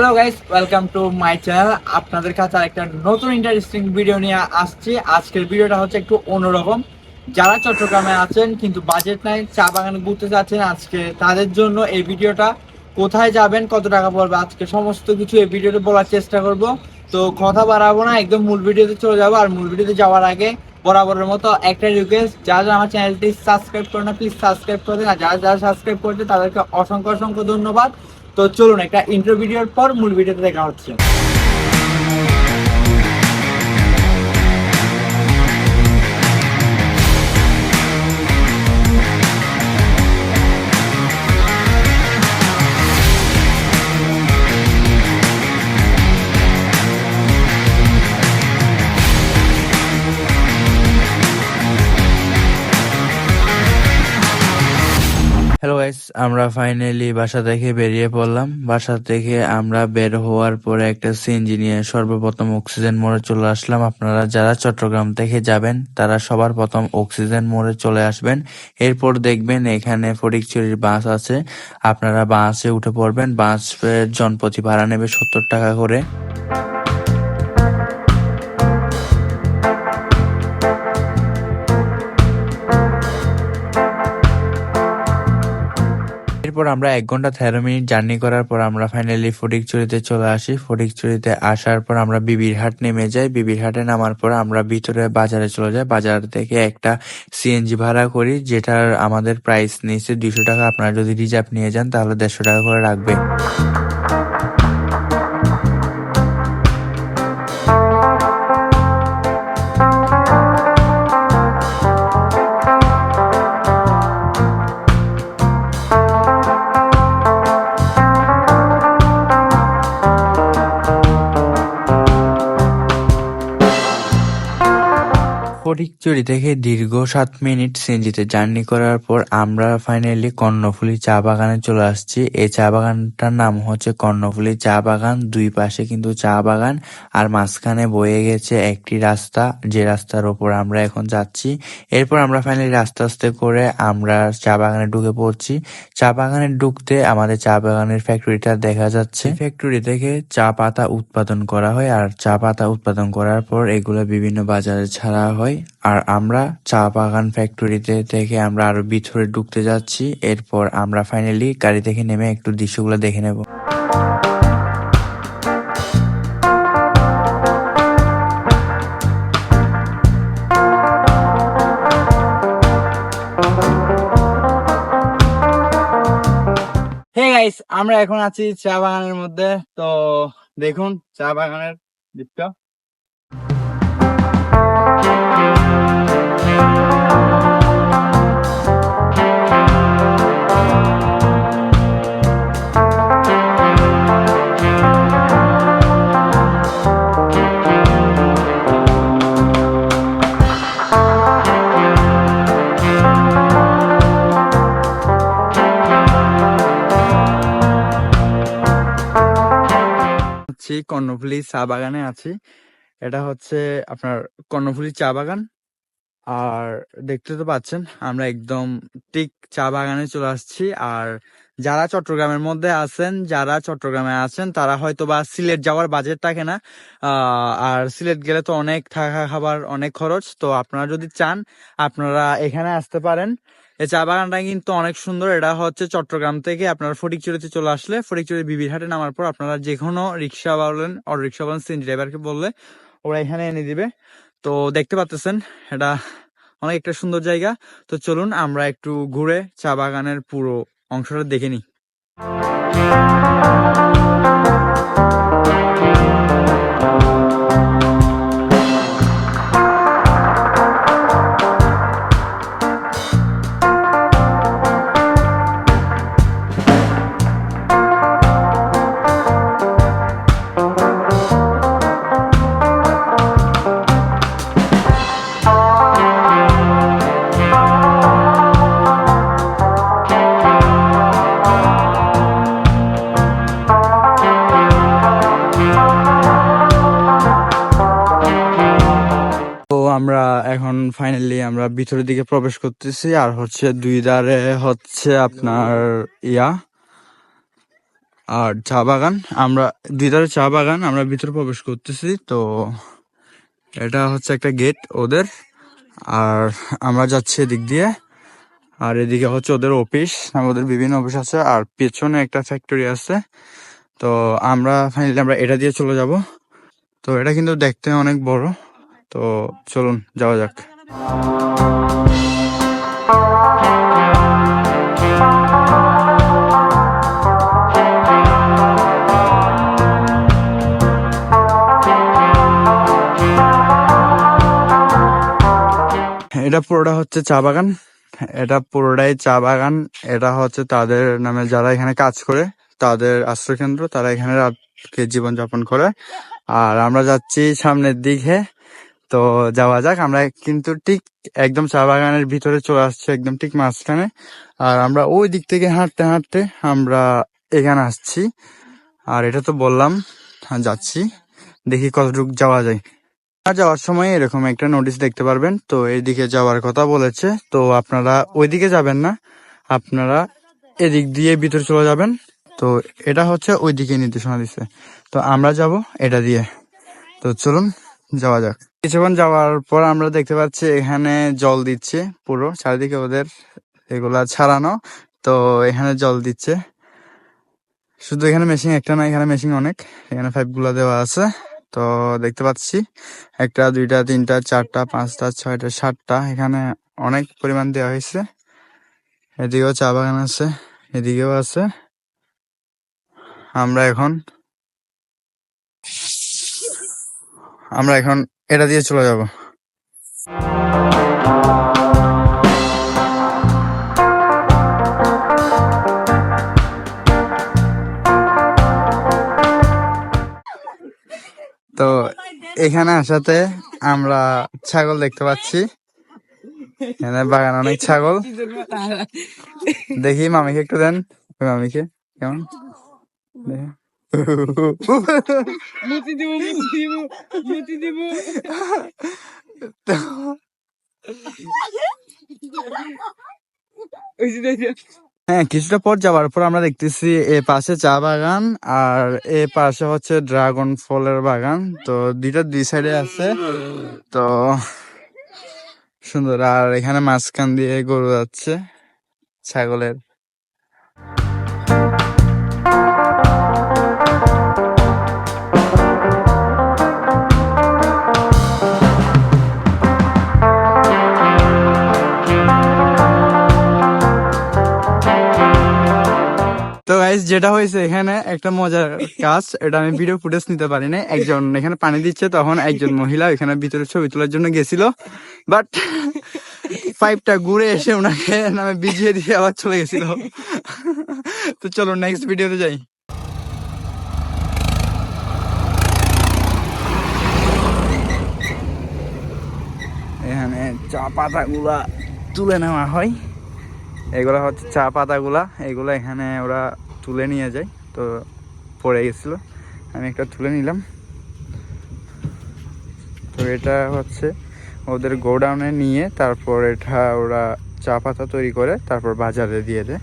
Hello guys welcome to my channel আপনাদের কাছে একটা নতুন ইন্টারেস্টিং ভিডিও নিয়ে আসছি। আজকের ভিডিওটা হচ্ছে একটু অন্যরকম। যারা চট্টগ্রামে আছেন, কিন্তু বাজেট নাই, চা বাগানে ঘুরতে যাচ্ছেন, আজকে তাদের জন্য এই ভিডিওটা কোথায় যাবেন, কত টাকা পড়বে, আজকে সমস্ত কিছু এই ভিডিওতে বলার চেষ্টা করব। তো কথা বাড়াবো না, একদম মূল ভিডিওতে চলে যাব। আর মূল ভিডিওতে যাওয়ার আগে বরাবরের মতো একটা রিকোয়েস্ট যারা যারা আমার চ্যানেলটি সাবস্ক্রাইব করে না প্লিজ সাবস্ক্রাইব করে দিন। আর যারা যারা সাবস্ক্রাইব করছে, তাদেরকে অসংখ্য অসংখ্য ধন্যবাদ। তো চলুন একটা ইন্টারভিডিওর পর মূল ভিডিওতে দেখা হচ্ছে। হ্যালো গাইস আমরা ফাইনালি বাসা থেকে বেরিয়ে পড়লাম। বাসা থেকে আমরা বের হওয়ার পরে একটা সিএনজি নিয়ে সর্বপ্রথম অক্সিজেন মোড়ে চলে আসলাম। আপনারা যারা চট্টগ্রাম থেকে যাবেন, তারা সবার প্রথম অক্সিজেন মোড়ে চলে আসবেন। এরপর দেখবেন এখানে ফটিকছড়ির বাস আছে। আপনারা বাসে উঠে পড়বেন। বাসের জনপ্রতি ভাড়া নেবে সত্তর টাকা করে। এরপর আমরা এক ঘণ্টা তেরো মিনিট জার্নি করার পর আমরা ফাইনালি ফটিকচুরিতে চলে আসি। ফটিকচুরিতে আসার পর আমরা বিবিরহাট নেমে যাই। বিবির হাটে নামার পর আমরা ভিতরে বাজারে চলে যাই। বাজার থেকে একটা সিএনজি ভাড়া করি, যেটার আমাদের প্রাইস নিয়েছে দুশো টাকা। আপনারা যদি রিজার্ভ নিয়ে যান, তাহলে দেড়শো টাকা করে রাখবে already ফটিকচুরি থেকে দীর্ঘ সাত মিনিট সিএনজিতে জার্নি করার পর আমরা ফাইনালি কর্ণফুলী চা বাগানে চলে আসছি। এই চা বাগানটার নাম হচ্ছে কর্ণফুলী চা বাগান। দুই পাশে কিন্তু চা বাগান, আর মাঝখানে বয়ে গেছে একটি রাস্তা। যে রাস্তার ওপর আমরা এখন যাচ্ছি। এরপর আমরা ফাইনালি আস্তে আস্তে করে আমরা চা বাগানে ঢুকে পড়ছি। চা বাগানে ঢুকতে আমাদের চা বাগানের ফ্যাক্টরিটা দেখা যাচ্ছে। ফ্যাক্টরি থেকে চা পাতা উৎপাদন করা হয়, আর চা পাতা উৎপাদন করার পর এগুলো বিভিন্ন বাজারে ছাড়া হয়। আর আমরা চা বাগান ফ্যাক্টরিতে থেকে আমরা আরও ভিতরে ঢুকতে যাচ্ছি। এরপর আমরা ফাইনালি গাড়ি থেকে নেমে একটু দৃশ্যগুলো দেখে নেব। আমরা এখন আছি চা বাগানের মধ্যে। তো দেখুন, চা বাগানের দিকটা আছি কর্ণফুলী চা বাগানে আছি। এটা হচ্ছে আপনার কর্ণফুলী চা বাগান। আর দেখতে তো পাচ্ছেন, আমরা একদম ঠিক চা বাগানে চলে আসছি। আর যারা চট্টগ্রামের মধ্যে আছেন, যারা চট্টগ্রামে আছেন, তারা হয়তো বা সিলেট যাওয়ার বাজেট থাকে না। আর সিলেট গেলে তো অনেক থাকা খাবার, অনেক খরচ। তো আপনারা যদি চান, আপনারা এখানে আসতে পারেন। এই চা বাগানটা কিন্তু অনেক সুন্দর। এটা হচ্ছে চট্টগ্রাম থেকে আপনারা ফটিকচুরিতে চলে আসলে, ফটিকচুরি বিবিরহাটে নামার পর আপনারা যে কোনো রিক্সা বলেন অটো রিক্সা বলেন সিন ড্রাইভারকে বললে ওরা এখানে এনে দিবে। তো দেখতে পাচ্ছেন এটা অনেক একটা সুন্দর জায়গা। তো চলুন আমরা একটু ঘুরে চা বাগানের পুরো অংশটা দেখে নিই। আমরা ফাইনালি আমরা ভিতরের দিকে প্রবেশ করতেছি, আর হচ্ছে দুই ধারে হচ্ছে আপনার ইয়া, আর চা বাগান। আমরা দুইধারে চা বাগান, আমরা ভিতরে প্রবেশ করতেছি, তো এটা হচ্ছে একটা গেট ওদের, আর আমরা যাচ্ছি এদিক দিয়ে, আর এদিকে হচ্ছে ওদের অফিস ওদের বিভিন্ন অফিস আছে, আর পেছনে একটা ফ্যাক্টরি আছে। তো আমরা ফাইনালি আমরা এটা দিয়ে চলে যাব। তো এটা কিন্তু দেখতে অনেক বড়, তো চলুন যাওয়া যাক। এটা পুরোটা হচ্ছে চা বাগান। এটা পুরোটাই চা বাগান। এটা হচ্ছে তাদের নামে যারা এখানে কাজ করে, তাদের আশ্রয়কেন্দ্র। তারা এখানে রাতকে জীবনযাপন করে। আর আমরা যাচ্ছি সামনের দিকে। তো যাওয়া যাক আমরা কিন্তু ঠিক একদম চা বাগানের ভিতরে চলে আসছি একদম ঠিক মাঝখানে। আর আমরা ওই দিক থেকে হাঁটতে হাঁটতে আমরা এখানে আসছি। আর এটা তো বললাম হ্যাঁ, যাচ্ছি। দেখি কতটুকু যাওয়া যায়। আর যাওয়ার সময় এরকম একটা নোটিশ দেখতে পারবেন। তো এইদিকে যাওয়ার কথা বলেছে তো আপনারা ওইদিকে যাবেন না। আপনারা এদিক দিয়ে ভিতরে চলে যাবেন। তো এটা হচ্ছে ওই ওইদিকে নির্দেশনা দিচ্ছে তো আমরা যাব এটা দিয়ে। তো চলুন যাওয়া যাক। কিছুক্ষণ যাওয়ার পর আমরা দেখতে পাচ্ছি এখানে জল দিচ্ছে পুরো, চারিদিকে ওদের এগুলা ছাড়ানো। তো এখানে জল দিচ্ছে। শুধু এখানে মেশিন একটা না, এখানে মেশিন অনেক। এখানে পাইপগুলা দেওয়া আছে। তো দেখতে পাচ্ছি একটা, দুইটা, তিনটা, চারটা, পাঁচটা, ছয়টা, সাতটা। এখানে অনেক পরিমাণ দেওয়া হয়েছে। এদিকেও চা বাগান আছে, এদিকেও আছে। আমরা এখন আমরা এখন এটা দিয়ে চলে যাব। তো এখানে আসাতে আমরা ছাগল দেখতে পাচ্ছি। এখানে বাগান অনেক ছাগল। দেখি মামিকে একটু দেন। মামিকে, কেমন। মুতি দিব মুতি দিব হ্যাঁ কিছুটা পর যাওয়ার পর আমরা দেখতেছি এ পাশে চা বাগান আর এ পাশে হচ্ছে ড্রাগন ফলের বাগান। তো দুইটা দুই সাইডে আছে। তো সুন্দর। আর এখানে মাঝখান দিয়ে গরু যাচ্ছে, ছাগলের। গাইস যেটা হয়েছে এখানে একটা মজার কাজ এটা আমি ভিডিও ফুটেজ নিতে পারি না একজন এখানে পানি দিচ্ছে, তখন একজন মহিলা এখানে ভিতরে ছবি তোলার জন্য গেছিল। বাট পাইপটা ঘুরে এসে ওনাকে নামে বিজিয়ে দিয়ে আবার চলে গেছিল। তো চলো নেক্সট ভিডিওতে যাই। এখানে চা পাতাগুলা তুলে নেওয়া হয়। এগুলা হচ্ছে চা পাতাগুলা। এগুলো এখানে ওরা তুলে নিয়ে যাই। তো পড়ে গেছিল। আমি একটা তুলে নিলাম। তো এটা হচ্ছে ওদের গোডাউনে নিয়ে তারপর এটা ওরা চা পাতা তৈরি করে, তারপর বাজারে দিয়ে দেয়।